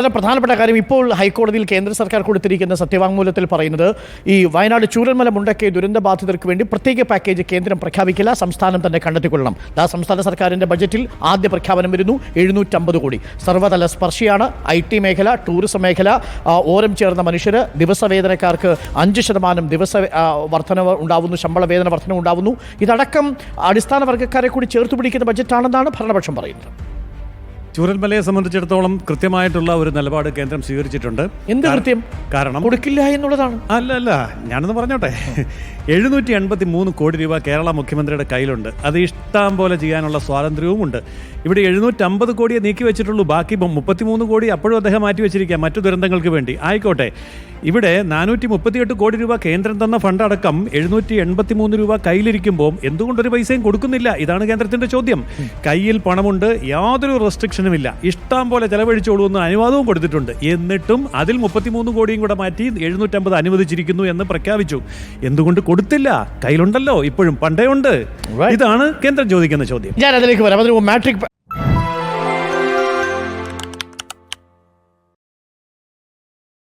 വളരെ പ്രധാനപ്പെട്ട കാര്യം ഇപ്പോൾ ഹൈക്കോടതിയിൽ കേന്ദ്ര സർക്കാർ കൊടുത്തിരിക്കുന്ന സത്യവാങ്മൂലത്തിൽ പറയുന്നത് ഈ വയനാട് ചൂരൽമല മുണ്ടക്കെ ദുരന്ത ബാധിതർക്ക് വേണ്ടി പ്രത്യേക പാക്കേജ് കേന്ദ്രം പ്രഖ്യാപിക്കില്ല സംസ്ഥാനം തന്നെ കണ്ടെത്തിക്കൊള്ളണം. ആ സംസ്ഥാന സർക്കാരിന്റെ ബജറ്റിൽ ആദ്യ പ്രഖ്യാപനം വരുന്നു എഴുന്നൂറ്റമ്പത് കോടി. സർവതല സ്പർശിയാണ് ഐ ടി മേഖല ടൂറിസം മേഖല ഓരം ചേർന്ന മനുഷ്യര് ദിവസവേതനക്കാർക്ക് അഞ്ച് ശതമാനം ദിവസ വർധനവ് ഉണ്ടാവുന്നു ശമ്പള വേതന വർധനവ് ഉണ്ടാവുന്നു. ഇതടക്കം അടിസ്ഥാന വർഗക്കാരെ കൂടി ചേർത്ത് പിടിക്കുന്ന ബജറ്റാണെന്നാണ് ഭരണപക്ഷം പറയുന്നത്. ചൂരൽമലയെ സംബന്ധിച്ചിടത്തോളം കൃത്യമായിട്ടുള്ള ഒരു നിലപാട് കേന്ദ്രം സ്വീകരിച്ചിട്ടുണ്ട്. എന്ത് കൃത്യം? കാരണം കൊടുക്കില്ല എന്നുള്ളതാണ്. അല്ല അല്ല ഞാനൊന്ന് പറഞ്ഞോട്ടെ. എഴുന്നൂറ്റി എൺപത്തി മൂന്ന് കോടി രൂപ കേരള മുഖ്യമന്ത്രിയുടെ കയ്യിലുണ്ട്. അത് ഇഷ്ടം പോലെ ചെയ്യാനുള്ള സ്വാതന്ത്ര്യവും ഉണ്ട് ഇവിടെ എഴുന്നൂറ്റമ്പത് കോടിയെ നീക്കി വെച്ചിട്ടുള്ളൂ. ബാക്കി മുപ്പത്തിമൂന്ന് കോടി അപ്പോഴും അദ്ദേഹം മാറ്റി വെച്ചിരിക്കുക മറ്റു ദുരന്തങ്ങൾക്ക് വേണ്ടി. ആയിക്കോട്ടെ. ഇവിടെ നാനൂറ്റി മുപ്പത്തിയെട്ട് കോടി രൂപ കേന്ദ്രം തന്ന ഫണ്ട് അടക്കം എഴുന്നൂറ്റി എൺപത്തി മൂന്ന് രൂപ കയ്യിലിരിക്കുമ്പോൾ എന്തുകൊണ്ടൊരു പൈസയും കൊടുക്കുന്നില്ല? ഇതാണ് കേന്ദ്രത്തിന്റെ ചോദ്യം. കയ്യിൽ പണമുണ്ട്. യാതൊരു റെസ്ട്രിക്ഷനും ഇല്ല ഇഷ്ടം പോലെ ചെലവഴിച്ചോളൂ എന്ന് അനുവാദവും കൊടുത്തിട്ടുണ്ട്. എന്നിട്ടും അതിൽ മുപ്പത്തിമൂന്ന് കോടിയും കൂടെ മാറ്റി എഴുന്നൂറ്റമ്പത് അനുവദിച്ചിരിക്കുന്നു എന്ന് പ്രഖ്യാപിച്ചു. എന്തുകൊണ്ട് കൊടുത്തില്ല? കയ്യിലുണ്ടല്ലോ ഇപ്പോഴും പണ്ടേ ഉണ്ട്. ഇതാണ് കേന്ദ്രം ചോദിക്കുന്ന ചോദ്യം. ഞാൻ അതിലേക്ക് വരാം. അതിന് മാട്രിക്